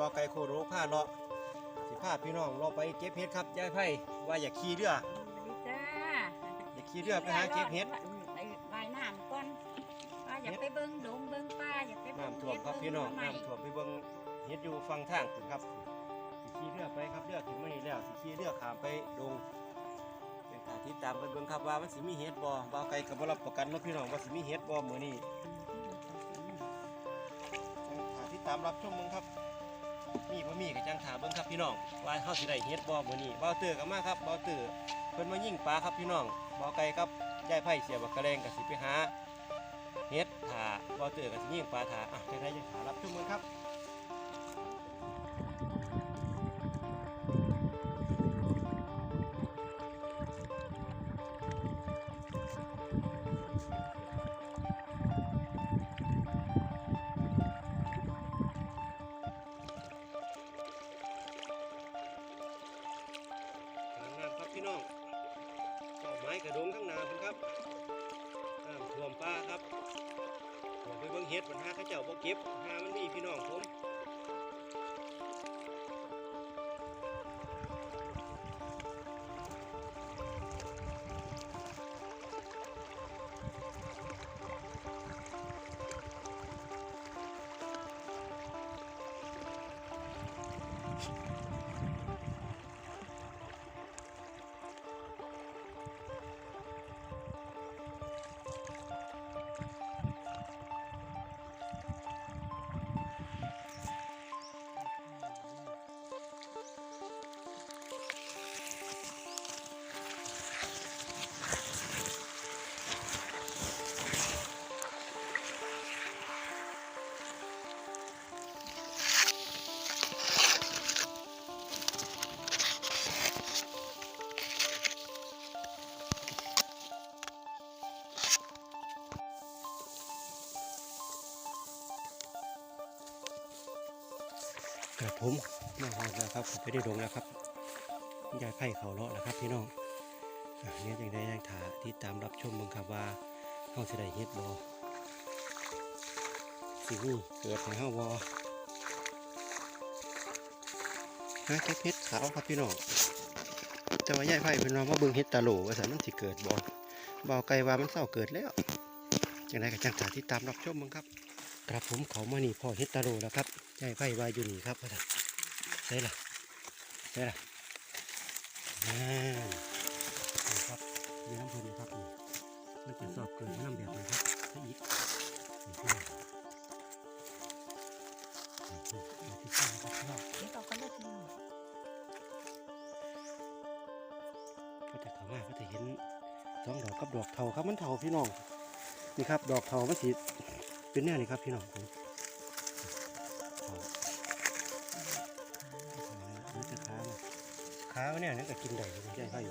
บ่าวไก่โคโรผ้าเลาะสิพาพี่น้องเราไปเก็บเห็ดครับยายไพ่ว่าอยากขี่เรือสวัสดีจ้าอยากขี่เรือไปหาเก็บเห็ดไปว่ายน้ำก่อนว่าอยากไปเบิ่งดงเบิ่งป่าอยากไปเบิ่งน้ำท่วมครับพี่น้องน้ำท่วมไปเบิ่งเห็ดอยู่ฝั่งทางคุณครับสิขี่เรือไปครับเรือถึงมานี่แล้วสิขี่เรือข้ามไปดงเป็นการติดตามไปเบิ่งครับว่ามันสิมีเห็ดบ่บ่าวไก่ก็บ่รับประกันเนาะพี่น้องว่าสิมีเห็ดบ่มื้อนี้ามรับชมมึงครับ มีบ่มีกับจังถามเบิ่งครับพี่น้องว่าเฮาสิได้เฮ็ดบ่มื้อนี้บ่าวเตือก็มาครับบ่าวเตือเพิ่นมายิงปลาครับพี่น้องบ่าไก่ครับยายไผ่เสียบักกระแลงก็สิไปหาเฮ็ดถ้าบ่าวเตือก็สิยิงปลาถาอะจังไดจังถารับชมมึงครับ ปลาครับผมไปเบิ่งเฮ็ดปัญหาข้าเจ้าบ่เก็บหามันมีพี่น้องผม ผมมาฮอดแล้วครับผมไปได้ดงแล้วครับยายไผ่เขาเลาะแล้วครับพี่น้องอะเนี่ยจังได้ยังถาที่ตามรับชมบิ่งครับว่าเฮาสิได้เฮ็ดบ่สิมีเกิดให้เฮาบ่หาเก็บเฮ็ดขาวครับพี่น้องแต่ว่ายายไผ่เพิ่นว่ามาเบิ่งเฮ็ดตาโหลว่าซั่นมันสิเกิดบ่บ่าไกลว่ามันเศร้าเกิดแล้วจังไดก็จังถาที่ตามรับชมบิ่งครับ ครับผมเขามานี่พ่อเฮ็ดตาโหลแล้วครับ ยายไผ่ว่าอยู่นี่ครับว่าซั่นใช่ล่ะใช่ล่ะนี่ครับมีน้ำพิ่นนะครับมันจะสอบเกินน้ำแบบนี้ครับถ้าอีกนี่ครับนี่ครับพี่น้องเดี๋ยวเราก็เลิกนี่ก็จะเข้ามาก็จะเห็นสองดอกกับดอกเทาครับมันเทาพี่น้องนี่ครับ ดอกเทามันสีเป็นแน่นี่ครับพี่น้องผม ขามันเนี่ยนั่นก็กินได้เลยใช่ไหมครับ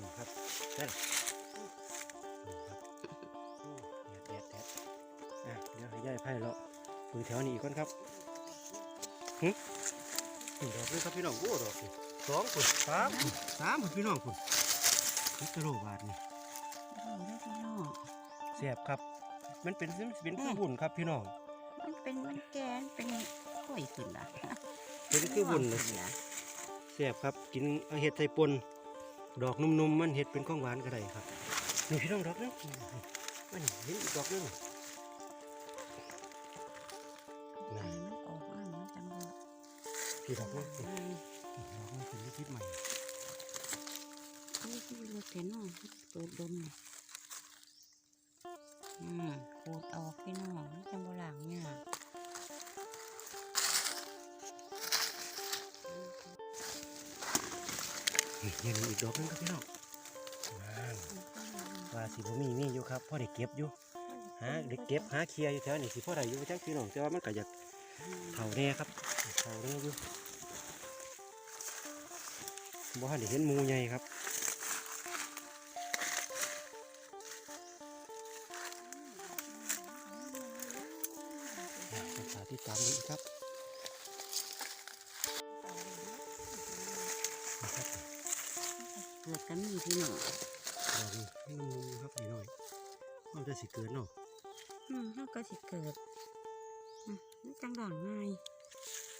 นี่ครับนั่นนี่ครับโอ้แดดแดดแดดอะเดี๋ยวให้ย่ายไผ่เลาะปืนแถวนี้อีกก่อนครับหึนี่ดอกนี่ครับพี่น้องโอ้ดอกนี่สองคนสามคนสามคนพี่น้องคนนี่กระโหลกบาทนี่โอ้ยพี่น้องเสียบครับ มันเป็นเป็นคือบุญครับพี่น้อง มันเป็นมันแกนเป็นกล้วยขึ้นละ เป็นคือบุญเลยนะเสียบครับกินเอาเห็ดใส่ปนดอกนุ่มๆมันเห็ดเป็นของหวานก็ได้ครับนี่พี่น้องดอกนึงมันเห็นอีกดอกนึงอันมันออกมามันจังเลยพี่ดอกนึงอืมดอกนึงเป็นวิธีใหม่นี่ที่รถเข็นเนาะเปิดดมเนี่ยอืมขูดออกพี่น้องมันจังโบราณเนี่ย ยังมีอีกดอกนึงครับพี่น้องว่าสิบ่มีมีอยู่ครับพ่อได้เก็บอยู่หาได้เก็บหาเคลียอยู่แถวนี้สิพ่อได้อยู่จังพี่น้องแต่ว่ามันก็อยากเผาแน่ครับเผาแน่อยู่บ่ทันได้เห็นมูใหญ่ครับเป็นที่ตามนี้ครับ กันมีพี่น้องเรานี่ให้มันมุมครับนิดหน่อยมันจะสิเกินเนาะอืมเขาก็สิเกิดมันจังด่างง่าย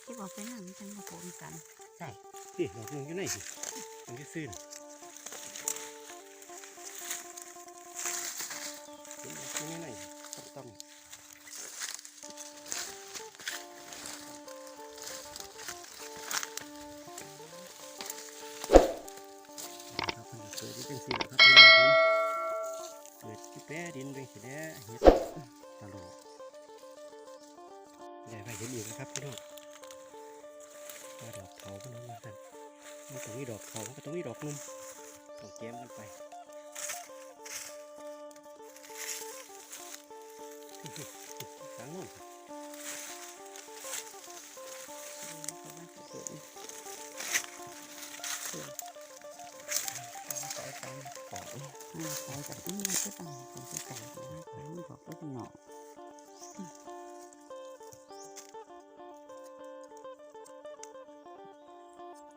ที่บอกไปนั่นจังมาโกงกันใส่นี่ดอกหนึงอยู่ไหนสิมันจะซื่นเห็นดอกอยู่ไหนต้อง แป้ดินเป็นสีแดงเห็ดตลอดใหญ่ไปเห็นอีกนะครับพี่น้องว่าดอกเขาพี่น้องมาสั่นมันต้องมีดอกเขาก็ต้องมีดอกนุ่มต้องแก้มกันไป ใส่แบบนี้ก็ต้องใส่ใส่ไปนะมันบอกว่าเป็นหนอก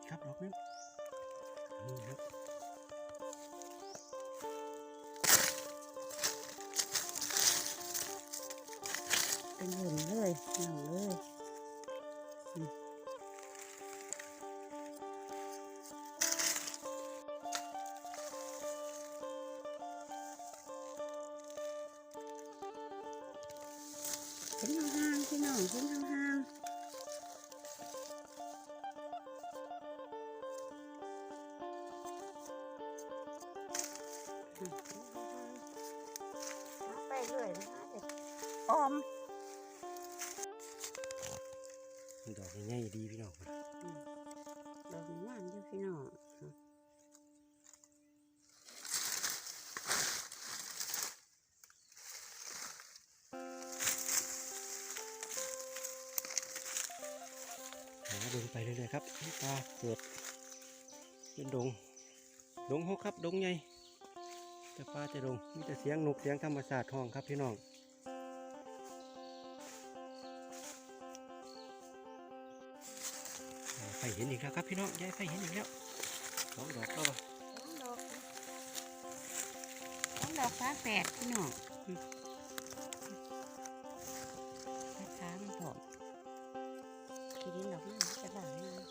ครับดอกนึงนี่ครับเป็นหุ่นเลยหนังเลย เรื่อยนะคะออมดอกง่ายดีพี่น้องดอกงามอยู่พี่น้องาดินไปเรื่อยๆครับปลาเกิดเป็นดง ดงหกครับ ดงใหญ่ แต่ปลาจะดงมีแต่เสียงนกเสียงธรรมชาติห้องครับพี่น้องอ่าไฟเห็นอีกแล้วครับพี่น้องยายไฟเห็นอีกแล้วสองดอกก็สองดอกสองดอกฟ้าแฝดพี่น้องฟ้าช้ามันผอมทีนี้ดอกนี่จะบางนะ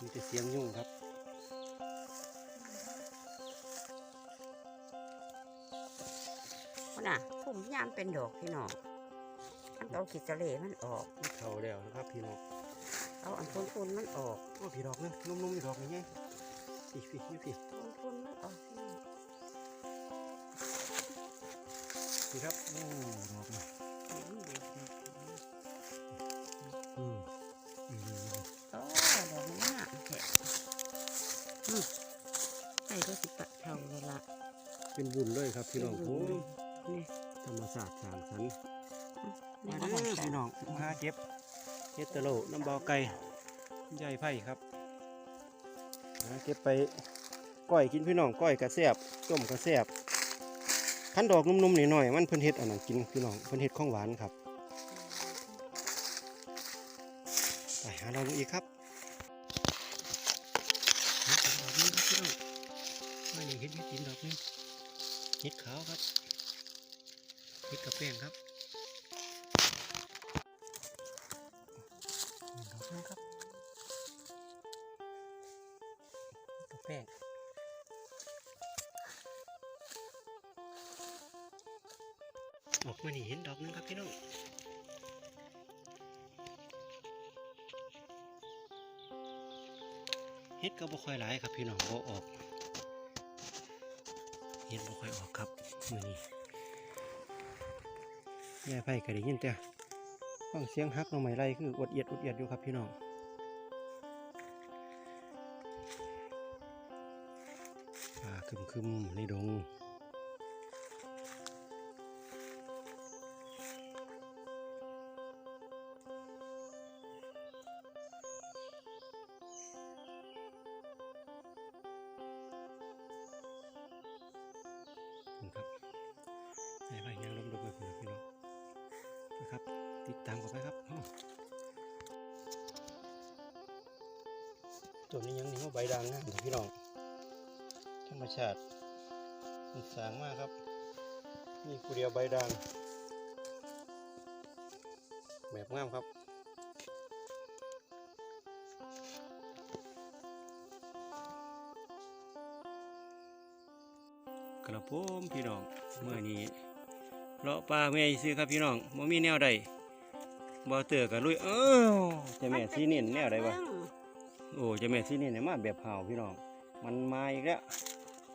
มีแต่เสียงยุ่งครับ นน่ะผมยามเป็นดอกพี่น้องอันเอาขีดทะเลมันออกมันเข่าแล้วนะครับพี่น้องเอาอันฟุ้นๆมันออกโอ้พี่ดอกนึงนุ่มๆอีกดอกนึงไงพี่พี่พี่พี่ฟุ้นๆมันออกพี่น้องพี่ครับโอ้ดอกนี่เห็นเด็กอืมอืมๆโอ้ดอกมันน่าแท้อืมใส่ก็สิปะเท่าเลยละเป็นบุญเลยครับพี่น้องผม นี่ธรรมศาสตร์สร้างสรรค์นี่มาก็เด้อใส่พี่น้องมาเก็บเฮ็ดตะโลน้ำเบาไก่ใหญ่ไผ่ครับมาเก็บไปก้อยกินพี่น้องก้อยกระแซบต้มกระแซบขั้นดอกนุ่มๆหน่อยๆมันเพิ่นเฮ็ดอันนั้นกินพี่น้องเพิ่นเฮ็ดของหวานครับไปหาเราดูอีกครับเฮ็ดดอกนี้ครับพี่น้องมานี่เฮ็ดเฮ็ดกินดอกนี้เฮ็ดขาวครับ เฮ็ดกับแป้งครับดอกนึงครับกับแป้งออกมานี่เห็นดอกนึงครับพี่น้องเฮ็ดก็บ่ค่อยหลายครับพี่น้องบ่ออกเฮ็ดบ่ค่อยออกครับมื้อนี้ ยายไผ่ก็ได้ยินแต่ฟังเสียงฮักน้อไม้ไรคืออดเอียดอดเอียดอยู่ครับพี่น้องป่าคึมคึมในดง นะครับ ติดตามกันไปครับตัวนี้ยังนี่ว่าใบด่างงามพี่น้องธรรมชาติมันสางมากครับมีผู้เดียวใบด่างแบบงามครับกระผมพี่น้องเมื่อนี้ เลาะปลาเมื่อยซื้อครับพี่น้องบ่มีแนวใดบ่เตือกันลุยเอ้าเจะแม่ซีนินแนวใดวะโอ้เจะแม่ซีนินเนี่ยมาแบบเห่าพี่น้อง มันมาอีกแล้ว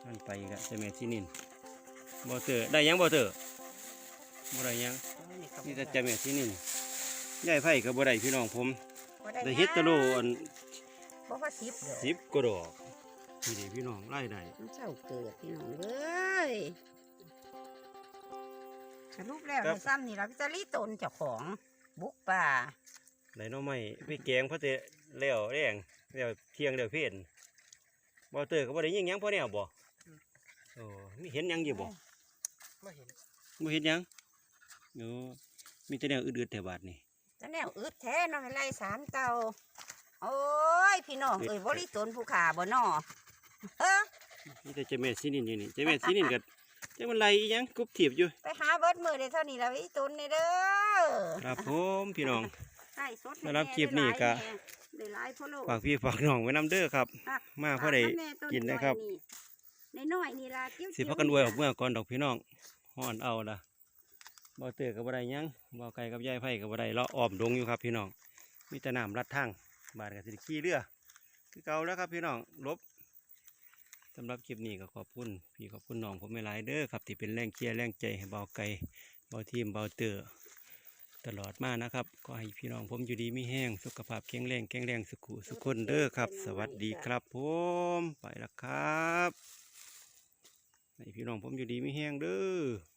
มันไปอีกแล้วเจะแม่ซีนินบ่เตือได้หยังบ่เตือบ่ได้หยังนี่แต่เจะแม่ซีนินยายไผ่ก็บ่ได้พี่น้องผมได้เฮ็ดตะโลอันบ่ว่าสิบเด้อสิบกว่าดอกนี่ดิพี่น้องไล่ได้มันเจ้าเกิดพี่น้องเอ้ย สรุปแล้วในซ้ำนี่เราจะรีตนเจ้าของบุกป่าได้หน้อไม่ไปแกงเพราะแต่แล้วแรงแล้วเที่ยงแล้วเพลนบ่เตอก็บ่ได้ยิงหยังพอแนวบ่โอ้มีเห็นหยังอยู่บ่ไม่เห็นบ่เห็นหยังโอ้มีแต่แนวอืดๆแต่บาดนี่ จะแนวอึดแท้เน้องไล่สารเก่าโอ้ย พี่น้องเอ้ยบริตนผู้ขาบ่นอเออมีแต่เจ้าแม่ซีนินอยู่นี่เจ้าแม่ซีนินก็ จังมันไหลอีหยังกรุบถีบอยู่ ไปหาเบิดมือได้เท่านี้แล้วอีตนนี่เด้อครับผมพี่น้อง ใช่สดสำหรับคลิปนี้ก็ ได้หลายพ่อโลกฝากพี่ฝากน้องไว้นํเด้อครับอะมาพอได้ฝาำแต้กินนะครับ ในน้อยนี่ล่ะจิ้วๆสิพักกันอวยออกเมื่อก่อนดอกพี่น้องฮ้อนเอาล่ะบ่เตอกับบ่ได้หยังบ่ไก่กับยายไผ่กับบ่ได้เลาะอ้อมดงอยู่ครับพี่น้องมีแต่น้ำลัดทางบาดกับสิได้ขี่เรือคือเก่าแล้วครับพี่น้องลบ สำหรับคลิปนี้ก็ขอบคุณพี่ขอบคุณน้องผมไม่หลายเด้อครับที่เป็นแรงเชียร์แรงใจให้เบาไกลเบาทีมเบาเตอตลอดมานะครับก็ให้พี่น้องผมอยู่ดีไม่แห้งสุขภาพแข็งแรงแข็งแรงสุขุสุขคนเด้อครับ สวัสดีครับผมไปละครับให้พี่น้องผมอยู่ดีไม่แห้งเด้อ